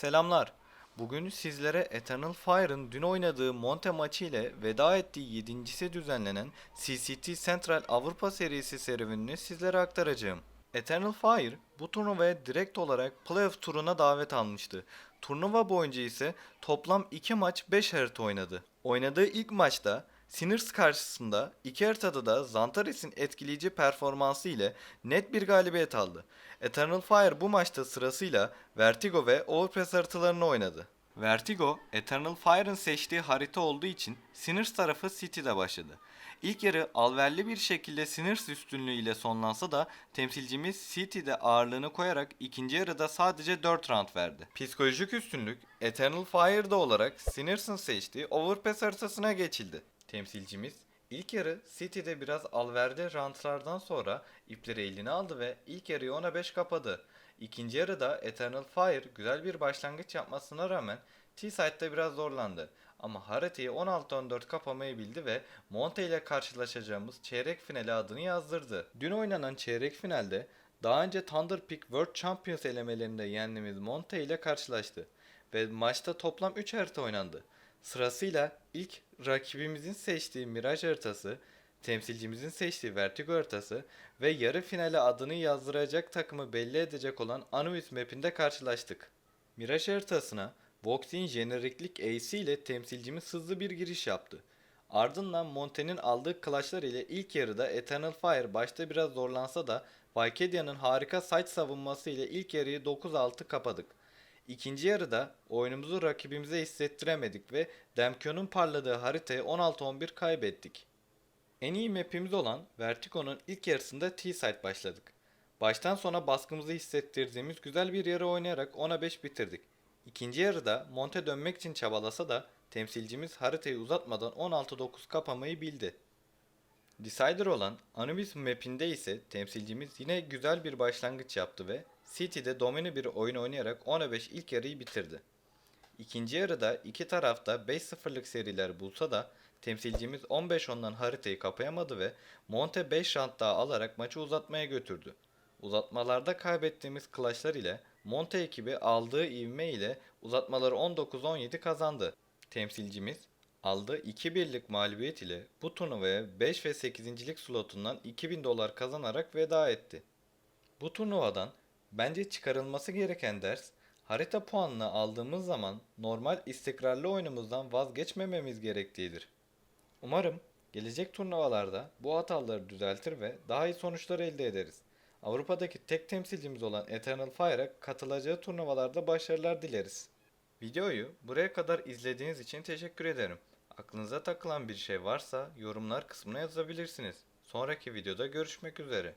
Selamlar. Bugün sizlere Eternal Fire'ın dün oynadığı Monte maçı ile veda ettiği 7.si düzenlenen CCT Central Avrupa serisi serüvenini sizlere aktaracağım. Eternal Fire bu turnuvaya direkt olarak playoff turuna davet almıştı. Turnuva boyunca ise toplam 2 maç 5 harita oynadı. Oynadığı ilk maçta Sinners karşısında iki haritada da Zantares'in etkileyici performansı ile net bir galibiyet aldı. Eternal Fire bu maçta sırasıyla Vertigo ve Overpass haritalarını oynadı. Vertigo, Eternal Fire'ın seçtiği harita olduğu için Sinners tarafı City'de başladı. İlk yarı alverli bir şekilde Sinners üstünlüğü ile sonlansa da temsilcimiz City'de ağırlığını koyarak ikinci yarıda sadece 4 round verdi. Psikolojik üstünlük Eternal Fire'da olarak Sinners'ın seçtiği Overpass haritasına geçildi. Temsilcimiz ilk yarı City'de biraz alverdi roundlardan sonra ipleri eline aldı ve ilk yarıyı 10'a 5 kapadı. İkinci yarıda Eternal Fire güzel bir başlangıç yapmasına rağmen T-Side'da biraz zorlandı. Ama haritayı 16-14 kapamayı bildi ve Monte ile karşılaşacağımız çeyrek finale adını yazdırdı. Dün oynanan çeyrek finalde daha önce Thunder Peak World Champions elemelerinde yendiğimiz Monte ile karşılaştı. Ve maçta toplam 3 harita oynandı. Sırasıyla ilk rakibimizin seçtiği Mirage haritası, temsilcimizin seçtiği Vertigo haritası ve yarı finale adını yazdıracak takımı belli edecek olan Anubis map'inde karşılaştık. Mirage haritasına Vox'in jeneriklik Ace ile temsilcimiz hızlı bir giriş yaptı. Ardından Monte'nin aldığı clutchlar ile ilk yarıda Eternal Fire başta biraz zorlansa da Valkedia'nın harika site savunması ile ilk yarıyı 9-6 kapadık. İkinci yarıda oyunumuzu rakibimize hissettiremedik ve Demkion'un parladığı haritayı 16-11 kaybettik. En iyi map'imiz olan Vertigo'nun ilk yarısında T-side başladık. Baştan sona baskımızı hissettirdiğimiz güzel bir yarı oynayarak 10'a 5 bitirdik. İkinci yarıda Monte dönmek için çabalasa da temsilcimiz haritayı uzatmadan 16-9 kapamayı bildi. Decider olan Anubis map'inde ise temsilcimiz yine güzel bir başlangıç yaptı ve City'de domine bir oyun oynayarak 10'a 5 ilk yarıyı bitirdi. İkinci yarıda iki tarafta 5-0'lık seriler bulsa da temsilcimiz 15-10'dan haritayı kapayamadı ve Monte 5 round daha alarak maçı uzatmaya götürdü. Uzatmalarda kaybettiğimiz clutchlar ile Monte ekibi aldığı ivme ile uzatmaları 19-17 kazandı. Temsilcimiz aldığı 2-1'lik mağlubiyet ile bu turnuvaya 5 ve 8.lik slotundan 2000 dolar kazanarak veda etti. Bu turnuvadan bence çıkarılması gereken ders harita puanını aldığımız zaman normal istikrarlı oyunumuzdan vazgeçmememiz gerektiğidir. Umarım gelecek turnuvalarda bu hataları düzeltir ve daha iyi sonuçlar elde ederiz. Avrupa'daki tek temsilcimiz olan Eternal Fire'a katılacağı turnuvalarda başarılar dileriz. Videoyu buraya kadar izlediğiniz için teşekkür ederim. Aklınıza takılan bir şey varsa yorumlar kısmına yazabilirsiniz. Sonraki videoda görüşmek üzere.